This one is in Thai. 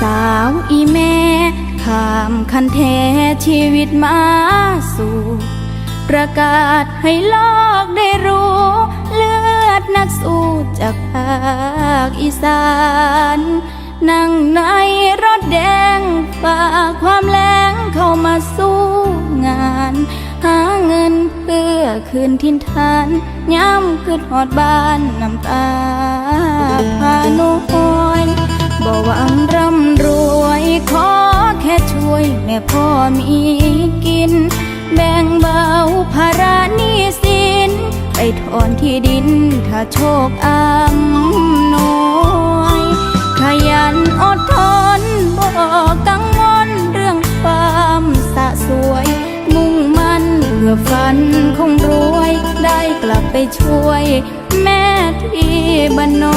สาวอีแม่ข้ามคันแท้ชีวิตมาสู่ ประกาศให้โลกได้รู้ เลือดนักสู้จากภาคอีสาน นั่งในรถแดงฝ่าความแรงเข้ามาสู้งาน หาเงินเพื่อคืนทินฐานย้ำขึ้นหอดบ้านน้ำตา ม่พ่อมีกิน แบ่งเบาภาระนี้สิน ไปถอนที่ดินถ้าโชคอำนวยขยันอดทนบอกกังวลเรื่องความสะสวย มุ่งมั่นเพื่อฝันคงรวย ได้กลับไปช่วย แม่ที่บ้านนอ